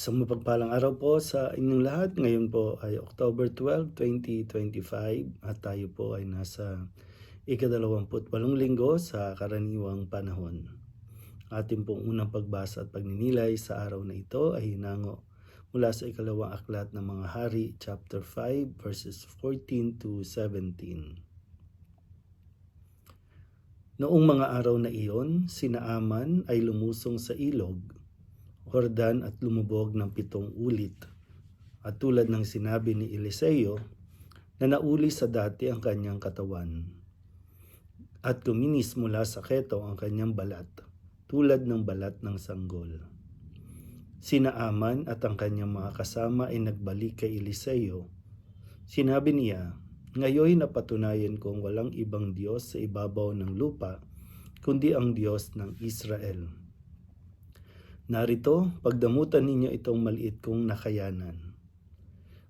Isang mapagpalang araw po sa inyong lahat. Ngayon po ay October 12, 2025 at tayo po ay nasa ikadalawamput-walong linggo sa karaniwang panahon. Ating pong unang pagbasa at pagninilay sa araw na ito ay hinango mula sa ikalawang aklat ng mga hari, chapter 5, verses 14 to 17. Noong mga araw na iyon, si Naaman ay lumusong sa ilog Hordan at lumubog ng pitong ulit. At tulad ng sinabi ni Eliseo, na nauli sa dati ang kanyang katawan. At kuminis mula sa keto ang kanyang balat, tulad ng balat ng sanggol. Sinaaman at ang kanyang mga kasama ay nagbalik kay Eliseo. Sinabi niya, Ngayon napatunayan kong walang ibang Diyos sa ibabaw ng lupa, kundi ang Diyos ng Israel. Narito, pagdamutan ninyo itong maliit kong nakayanan.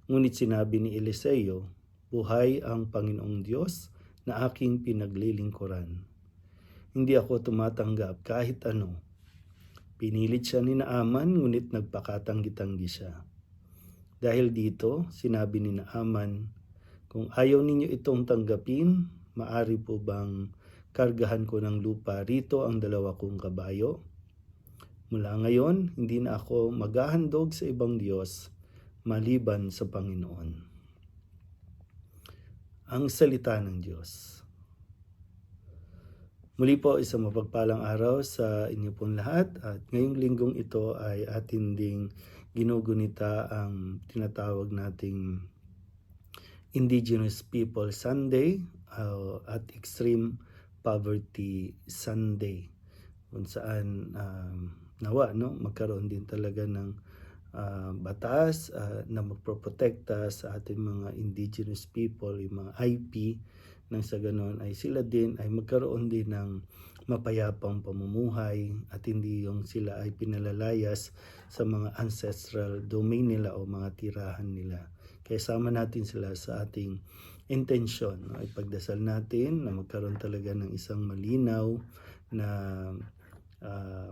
Ngunit sinabi ni Eliseo, Buhay ang Panginoong Diyos na aking pinaglilingkuran. Hindi ako tumatanggap kahit ano. Pinilit siya ni Naaman, ngunit nagpakatanggi-tanggi siya. Dahil dito, sinabi ni Naaman, Kung ayaw ninyo itong tanggapin, maari po bang kargahan ko ng lupa rito ang dalawa kong kabayo? Mula ngayon, hindi na ako maghahandog sa ibang Diyos maliban sa Panginoon. Ang salita ng Diyos. Muli po isang mapagpalang araw sa inyo pong lahat at ngayong linggong ito ay atin ding ginugunita ang tinatawag nating Indigenous People Sunday uh, at Extreme Poverty Sunday kung saan um, nawa no magkaroon din talaga ng uh, batas uh, na magproprotekta sa ating mga indigenous people, yung mga IP nang sa ganon ay sila din ay magkaroon din ng mapayapang pamumuhay at hindi yung sila ay pinalalayas sa mga ancestral domain nila o mga tirahan nila. Kaya sama natin sila sa ating intensyon. No? Ipagdasal natin na magkaroon talaga ng isang malinaw na uh,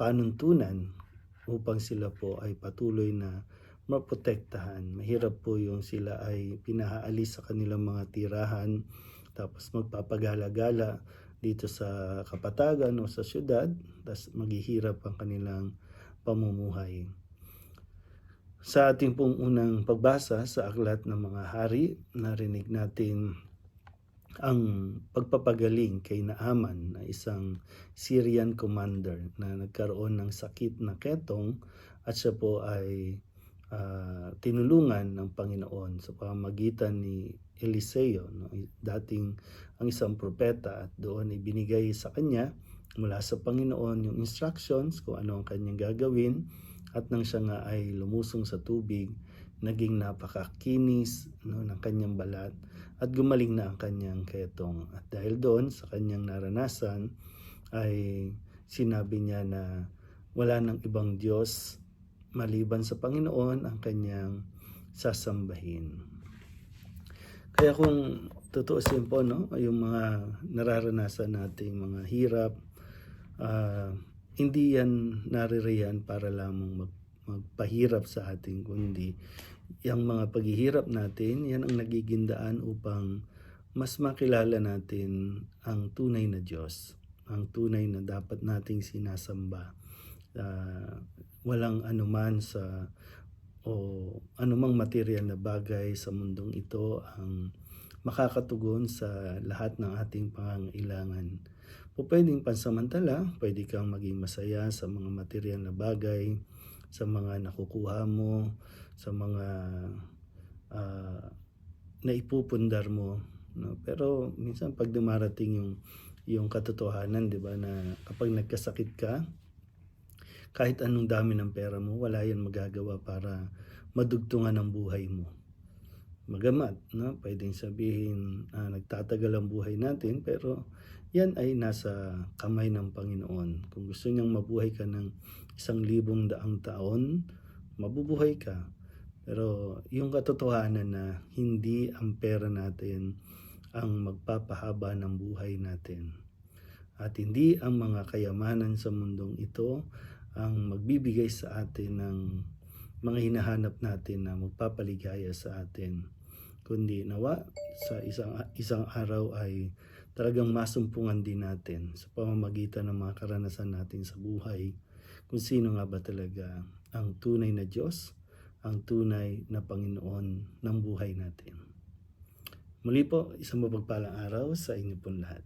panuntunan upang sila po ay patuloy na maprotektahan. Mahirap po yung sila ay pinahaalis sa kanilang mga tirahan tapos magpapagala-gala dito sa kapatagan o sa syudad tapos maghihirap ang kanilang pamumuhay. Sa ating pong unang pagbasa sa aklat ng mga hari, narinig natin ang pagpapagaling kay Naaman na isang Syrian commander na nagkaroon ng sakit na ketong at siya po ay uh, tinulungan ng Panginoon sa pamamagitan ni Eliseo, no? dating ang isang propeta at doon ibinigay sa kanya mula sa Panginoon yung instructions kung ano ang kanyang gagawin at nang siya nga ay lumusong sa tubig, naging napakakinis no, ng kanyang balat at gumaling na ang kanyang ketong. At dahil doon sa kanyang naranasan ay sinabi niya na wala ng ibang Diyos maliban sa Panginoon ang kanyang sasambahin. Kaya kung tutuusin po, no, yung mga nararanasan nating mga hirap, uh, hindi yan naririyan para lamang mag, magpahirap sa ating kundi yung mga paghihirap natin, yan ang nagiging daan upang mas makilala natin ang tunay na Diyos, ang tunay na dapat nating sinasamba. Uh, walang anuman sa o anumang material na bagay sa mundong ito ang makakatugon sa lahat ng ating pangangailangan. Po pwedeng pansamantala, pwede kang maging masaya sa mga material na bagay, sa mga nakukuha mo, sa mga uh, naipupundar mo. No? Pero minsan pag dumarating yung, yung katotohanan, di ba, na kapag nagkasakit ka, kahit anong dami ng pera mo, wala yan magagawa para madugtungan ang buhay mo. Magamat, no? pwedeng sabihin uh, nagtatagal ang buhay natin, pero yan ay nasa kamay ng Panginoon. Kung gusto niyang mabuhay ka ng isang libong daang taon, mabubuhay ka. Pero yung katotohanan na hindi ang pera natin ang magpapahaba ng buhay natin. At hindi ang mga kayamanan sa mundong ito ang magbibigay sa atin ng mga hinahanap natin na magpapaligaya sa atin. Kundi nawa sa isang isang araw ay talagang masumpungan din natin sa pamamagitan ng mga karanasan natin sa buhay kung sino nga ba talaga ang tunay na Diyos, ang tunay na Panginoon ng buhay natin. Muli po, isang mapagpalang araw sa inyo pong lahat.